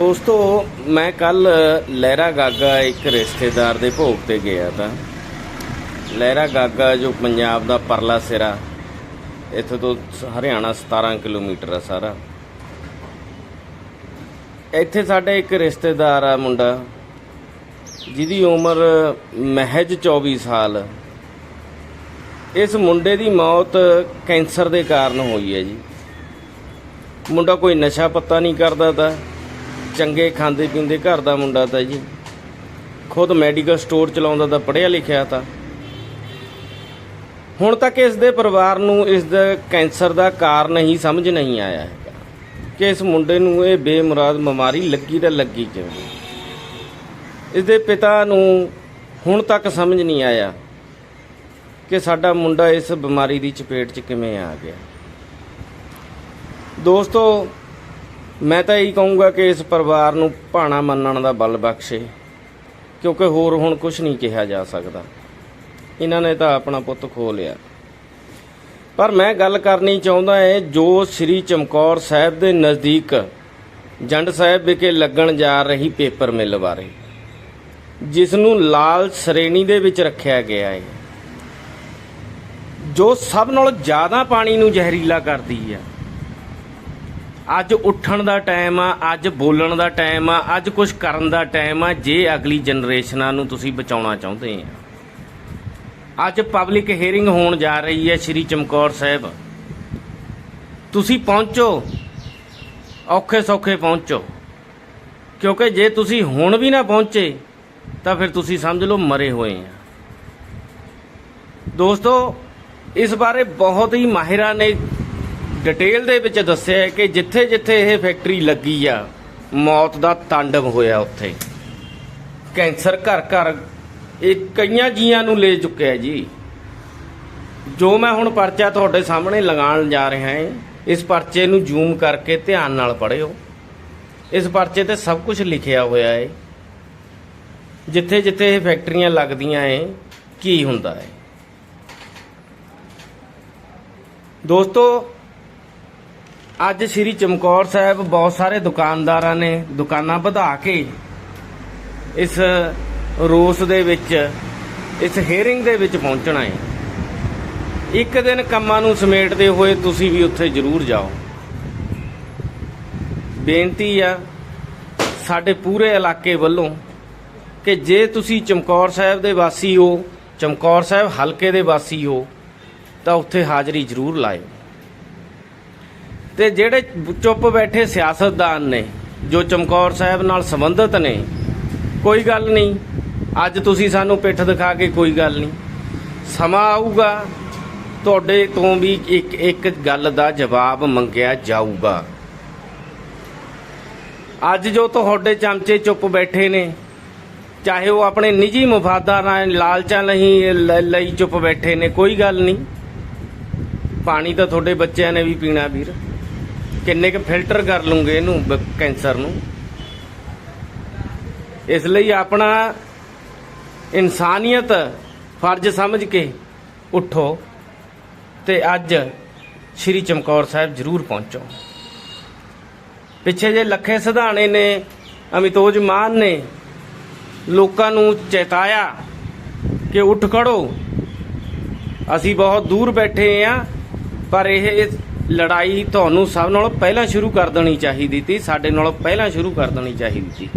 ਦੋਸਤੋ, ਮੈਂ ਕੱਲ ਲਹਿਰਾ ਗਾਗਾ ਇੱਕ ਰਿਸ਼ਤੇਦਾਰ ਦੇ ਭੋਗ ਤੇ ਗਿਆ ਤਾਂ। ਲਹਿਰਾ ਗਾਗਾ ਜੋ ਪੰਜਾਬ ਦਾ ਪਰਲਾ ਸਿਰਾ, ਇੱਥੇ ਤੋਂ ਹਰਿਆਣਾ 17 ਕਿਲੋਮੀਟਰ ਆ ਸਾਰਾ। ਇੱਥੇ ਸਾਡੇ ਇੱਕ ਰਿਸ਼ਤੇਦਾਰ ਆ ਮੁੰਡਾ, ਜਿਹਦੀ ਉਮਰ ਮਹਿਜ 24 ਸਾਲ। ਇਸ ਮੁੰਡੇ ਦੀ ਮੌਤ ਕੈਂਸਰ ਦੇ ਕਾਰਨ ਹੋਈ ਹੈ ਜੀ। ਮੁੰਡਾ ਕੋਈ ਨਸ਼ਾ ਪੱਤਾ ਨਹੀਂ ਕਰਦਾ ਤਾ ਚੰਗੇ ਖਾਂਦੇ ਪੀਂਦੇ ਘਰ ਦਾ ਮੁੰਡਾ ਤਾ ਜੀ। ਖੁਦ ਮੈਡੀਕਲ ਸਟੋਰ ਚਲਾਉਂਦਾ ਤਾਂ ਪੜ੍ਹਿਆ ਲਿਖਿਆ ਤਾ। ਹੁਣ ਤੱਕ ਇਸ ਦੇ ਪਰਿਵਾਰ ਨੂੰ ਇਸ ਦਾ ਕੈਂਸਰ ਦਾ ਕਾਰਨ ਹੀ ਸਮਝ ਨਹੀਂ ਆਇਆ ਹੈਗਾ। ਕਿ ਇਸ ਮੁੰਡੇ ਨੂੰ ਇਹ ਬੇਮੁਰਾਦ ਬਿਮਾਰੀ ਲੱਗੀ ਤਾਂ ਲੱਗੀ ਕਿਵੇਂ ਇਸ ਦੇ ਪਿਤਾ ਨੂੰ ਹੁਣ ਤੱਕ ਸਮਝ ਨਹੀਂ ਆਇਆ ਕਿ ਸਾਡਾ ਮੁੰਡਾ ਇਸ ਬਿਮਾਰੀ ਦੀ ਚਪੇਟ 'ਚ ਕਿਵੇਂ ਆ ਗਿਆ। ਦੋਸਤੋ ਮੈਂ ਤਾਂ ਇਹੀ ਕਹੂੰਗਾ ਕਿ ਇਸ ਪਰਿਵਾਰ ਨੂੰ ਭਾਣਾ ਮੰਨਣ ਦਾ ਬਲ ਬਖਸ਼ੇ, ਕਿਉਂਕਿ ਹੋਰ ਹੁਣ ਕੁਝ ਨਹੀਂ ਕਿਹਾ ਜਾ ਸਕਦਾ। ਇਹਨਾਂ ਨੇ ਤਾਂ ਆਪਣਾ ਪੁੱਤ ਖੋ ਲਿਆ। ਪਰ ਮੈਂ ਗੱਲ ਕਰਨੀ ਚਾਹੁੰਦਾ ਹਾਂ ਜੋ ਸ੍ਰੀ ਚਮਕੌਰ ਸਾਹਿਬ ਦੇ ਨਜ਼ਦੀਕ ਜੰਡ ਸਾਹਿਬ ਵਿਖੇ ਲੱਗਣ ਜਾ ਰਹੀ ਪੇਪਰ ਮਿਲ ਬਾਰੇ ਜਿਸ ਨੂੰ ਲਾਲ ਸ਼੍ਰੇਣੀ ਦੇ ਵਿੱਚ ਰੱਖਿਆ ਗਿਆ ਹੈ ਜੋ ਸਭ ਨਾਲੋਂ ਜ਼ਿਆਦਾ ਪਾਣੀ ਨੂੰ ਜ਼ਹਿਰੀਲਾ ਕਰਦੀ ਹੈ ਅੱਜ ਉੱਠਣ ਦਾ ਟਾਈਮ ਆ, ਅੱਜ ਬੋਲਣ ਦਾ ਟਾਈਮ ਆ, ਅੱਜ ਕੁਝ ਕਰਨ ਦਾ ਟਾਈਮ ਆ, ਜੇ ਅਗਲੀ ਜਨਰੇਸ਼ਨਾਂ ਨੂੰ ਤੁਸੀਂ ਬਚਾਉਣਾ ਚਾਹੁੰਦੇ ਆ। ਅੱਜ ਪਬਲਿਕ ਹੀਅਰਿੰਗ ਹੋਣ ਜਾ ਰਹੀ ਹੈ ਸ਼੍ਰੀ ਚਮਕੌਰ ਸਾਹਿਬ। ਤੁਸੀਂ ਪਹੁੰਚੋ, ਔਖੇ ਸੌਖੇ ਪਹੁੰਚੋ। ਕਿਉਂਕਿ ਜੇ ਤੁਸੀਂ ਹੁਣ ਵੀ ਨਾ ਪਹੁੰਚੇ, ਤਾਂ ਫਿਰ ਤੁਸੀਂ ਸਮਝ ਲਓ ਮਰੇ ਹੋਏ ਆ। ਦੋਸਤੋ, ਇਸ ਬਾਰੇ ਬਹੁਤ ਹੀ ਮਾਹਿਰਾਂ ਨੇ ਡਿਟੇਲ ਦੇ ਵਿੱਚ ਦੱਸਿਆ ਹੈ ਕਿ ਜਿੱਥੇ ਜਿੱਥੇ ਇਹ ਫੈਕਟਰੀ ਲੱਗੀ ਆ, ਮੌਤ ਦਾ ਤਾਂਡਵ ਹੋਇਆ ਉੱਥੇ। ਕੈਂਸਰ ਘਰ ਘਰ, ਇਹ ਕਈਆਂ ਜੀਆਂ ਨੂੰ ਲੈ ਚੁੱਕਿਆ ਜੀ। ਜੋ ਮੈਂ ਹੁਣ ਪਰਚਾ ਤੁਹਾਡੇ ਸਾਹਮਣੇ ਲਗਾਉਣ ਜਾ ਰਿਹਾ ਹਾਂ, ਇਸ ਪਰਚੇ ਨੂੰ ਜ਼ੂਮ ਕਰਕੇ ਧਿਆਨ ਨਾਲ ਪੜ੍ਹਿਓ। ਇਸ ਪਰਚੇ ਤੇ ਸਭ ਕੁਝ ਲਿਖਿਆ ਹੋਇਆ ਹੈ। ਜਿੱਥੇ ਜਿੱਥੇ ਇਹ ਫੈਕਟਰੀਆਂ ਲੱਗਦੀਆਂ ਏ ਕੀ ਹੁੰਦਾ ਹੈ। ਦੋਸਤੋ ਅੱਜ ਸ੍ਰੀ ਚਮਕੌਰ ਸਾਹਿਬ ਬਹੁਤ ਸਾਰੇ ਦੁਕਾਨਦਾਰਾਂ ਨੇ ਦੁਕਾਨਾਂ ਵਧਾ ਕੇ ਇਸ ਰੋਸ ਦੇ ਵਿੱਚ, ਇਸ ਹੀਅਰਿੰਗ ਦੇ ਵਿੱਚ ਪਹੁੰਚਣਾ ਹੈ। ਇੱਕ ਦਿਨ ਕੰਮਾਂ ਨੂੰ ਸਮੇਟਦੇ ਹੋਏ ਤੁਸੀਂ ਵੀ ਉੱਥੇ ਜ਼ਰੂਰ ਜਾਓ। ਬੇਨਤੀ ਆ ਸਾਡੇ ਪੂਰੇ ਇਲਾਕੇ ਵੱਲੋਂ ਕਿ ਜੇ ਤੁਸੀਂ ਚਮਕੌਰ ਸਾਹਿਬ ਦੇ ਵਾਸੀ ਹੋ, ਚਮਕੌਰ ਸਾਹਿਬ ਹਲਕੇ ਦੇ ਵਾਸੀ ਹੋ, ਤਾਂ ਉੱਥੇ ਹਾਜ਼ਰੀ ਜ਼ਰੂਰ ਲਾਇਓ। ਤੇ ਜਿਹੜੇ ਚੁੱਪ ਬੈਠੇ ਸਿਆਸਤਦਾਨ ਨੇ, ਜੋ ਚਮਕੌਰ ਸਾਹਿਬ ਨਾਲ ਸੰਬੰਧਿਤ ਨੇ, ਕੋਈ ਗੱਲ ਨਹੀਂ। ਅੱਜ ਤੁਸੀਂ ਸਾਨੂੰ ਪਿੱਠ ਦਿਖਾ ਕੇ ਕੋਈ ਗੱਲ ਨਹੀਂ। ਸਮਾਂ ਆਊਗਾ, ਤੁਹਾਡੇ ਤੋਂ ਵੀ ਇੱਕ ਇੱਕ ਗੱਲ ਦਾ ਜਵਾਬ ਮੰਗਿਆ ਜਾਊਗਾ। ਅੱਜ ਜੋ ਤੁਹਾਡੇ ਚਮਚੇ ਚੁੱਪ ਬੈਠੇ ਨੇ, ਚਾਹੇ ਉਹ ਆਪਣੇ ਨਿੱਜੀ ਮਫਾਦਾਂ ਨਾਲ ਲਾਲਚਾਂ ਲਈ ਲਈ ਚੁੱਪ ਬੈਠੇ ਨੇ, ਕੋਈ ਗੱਲ ਨਹੀਂ। ਪਾਣੀ ਤਾਂ ਤੁਹਾਡੇ ਬੱਚਿਆਂ ਨੇ ਵੀ ਪੀਣਾ ਵੀਰ। ਕਿੰਨੇ ਕੁ ਫਿਲਟਰ ਕਰ ਲੂੰਗੇ ਇਹਨੂੰ ਬ- ਕੈਂਸਰ ਨੂੰ? ਇਸ ਲਈ ਆਪਣਾ ਇਨਸਾਨੀਅਤ ਫਰਜ਼ ਸਮਝ ਕੇ ਉਠੋ ਤੇ ਅੱਜ ਸ਼੍ਰੀ ਚਮਕੌਰ ਸਾਹਿਬ ਜ਼ਰੂਰ ਪਹੁੰਚੋ। ਪਿੱਛੇ ਜੇ ਲੱਖੇ ਸਿਧਾਣੇ ਨੇ, ਅਮਿਤੋਜ ਮਾਨ ਨੇ ਲੋਕਾਂ ਨੂੰ ਚੇਤਾਇਆ ਕਿ ਉੱਠ ਖੜੋ। ਅਸੀਂ ਬਹੁਤ ਦੂਰ ਬੈਠੇ ਆ, ਪਰ ਇਹ ਲੜਾਈ ਤੁਹਾਨੂੰ ਸਭ ਨਾਲੋਂ ਪਹਿਲਾਂ ਸ਼ੁਰੂ ਕਰ ਦੇਣੀ ਚਾਹੀਦੀ ਸੀ, ਸਾਡੇ ਨਾਲੋਂ ਪਹਿਲਾਂ ਸ਼ੁਰੂ ਕਰ ਦੇਣੀ ਚਾਹੀਦੀ ਸੀ।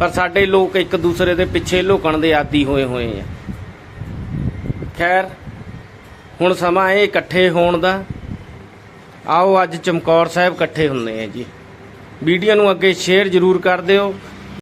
ਪਰ ਸਾਡੇ ਲੋਕ ਇੱਕ ਦੂਸਰੇ ਦੇ ਪਿੱਛੇ ਲੁਕਣ ਦੇ ਆਦੀ ਹੋਏ ਹੋਏ ਆ। ਖੈਰ, ਹੁਣ ਸਮਾਂ ਇਹ ਇਕੱਠੇ ਹੋਣ ਦਾ। ਆਓ ਅੱਜ ਚਮਕੌਰ ਸਾਹਿਬ ਇਕੱਠੇ ਹੁੰਦੇ ਆ ਜੀ। ਵੀਡੀਓ ਨੂੰ ਅੱਗੇ ਸ਼ੇਅਰ ਜ਼ਰੂਰ ਕਰ ਦਿਓ।